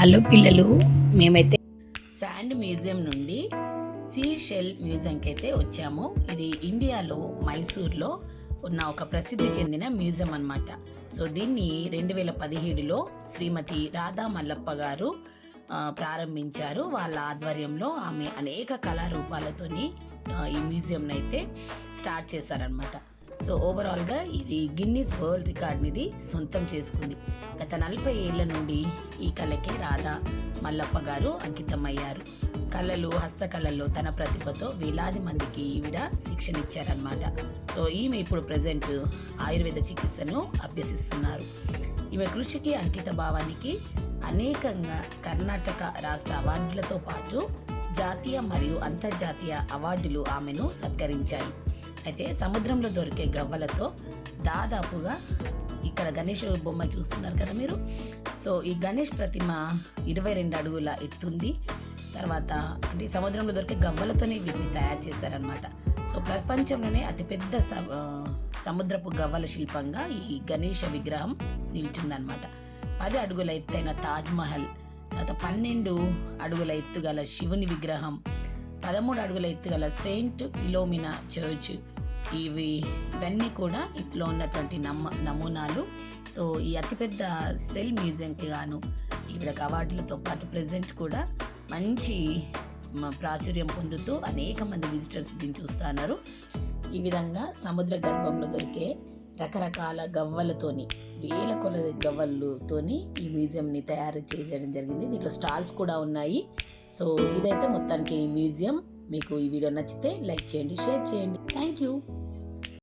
Hello పిల్లలు మేమైతే sand museum నుండి సీ షెల్ మ్యూజియంకి అయితే వచ్చాము. ఇది ఇండియాలో మైసూర్లో ఉన్న ఒక ప్రసిద్ధి చెందిన మ్యూజియం అన్నమాట. సో దీన్ని రెండు వేల పదిహేడులో శ్రీమతి రాధా మల్లప్ప గారు ప్రారంభించారు. వాళ్ళ ఆధ్వర్యంలో ఆమె అనేక కళారూపాలతోని ఈ మ్యూజియంను అయితే స్టార్ట్ చేశారనమాట సో ఓవరాల్గా ఇది గిన్నీస్ వరల్డ్ రికార్డ్నిది సొంతం చేసుకుంది. గత నలభై ఏళ్ళ నుండి ఈ కళకే రాధా మల్లప్ప గారు అంకితమయ్యారు. కళలు హస్తకళల్లో తన ప్రతిభతో వేలాది మందికి ఈవిడ శిక్షణ ఇచ్చారనమాట సో ఈమె ఇప్పుడు ప్రజెంట్ ఆయుర్వేద చికిత్సను అభ్యసిస్తున్నారు. ఈమె కృషికి అంకిత భావానికి అనేకంగా కర్ణాటక రాష్ట్ర అవార్డులతో పాటు జాతీయ మరియు అంతర్జాతీయ అవార్డులు ఆమెను సత్కరించాయి. అయితే సముద్రంలో దొరికే గవ్వలతో దాదాపుగా ఇక్కడ గణేష్ బొమ్మ చూస్తున్నారు కదా మీరు. సో ఈ గణేష్ ప్రతిమ ఇరవై రెండు అడుగుల ఎత్తుంది తర్వాత అంటే సముద్రంలో దొరికే గవ్వలతోనే వీటిని తయారు చేశారనమాట సో ప్రపంచంలోనే అతిపెద్ద స- సముద్రపు గవ్వల శిల్పంగా ఈ గణేష విగ్రహం నిలిచిందనమాట పది అడుగుల ఎత్తైన తాజ్మహల్ తర్వాత పన్నెండు అడుగుల ఎత్తుగల శివుని విగ్రహం పదమూడు అడుగుల ఎత్తుగల సెయింట్ ఫిలోమినా చర్చ్ ఇవి ఇవన్నీ కూడా ఇట్లో ఉన్నటువంటి నమ్మ నమూనాలు. సో ఈ అతిపెద్ద సెల్ మ్యూజియంకి గాను ఈవిడకి అవార్డులతో పాటు ప్రజెంట్ కూడా మంచి ప్రాచుర్యం పొందుతూ అనేక మంది విజిటర్స్ దీన్ని చూస్తున్నారు ఈ విధంగా సముద్ర గర్భంలో దొరికే రకరకాల గవ్వలతోని వేల కొలది గవ్వలతోని ఈ మ్యూజియంని తయారు చేయడం జరిగింది. దీంట్లో స్టాల్స్ కూడా ఉన్నాయి. సో ఇదైతే మొత్తానికి ఈ మ్యూజియం. మీకు ఈ వీడియో నచ్చితే లైక్ చేయండి షేర్ చేయండి. Thank you.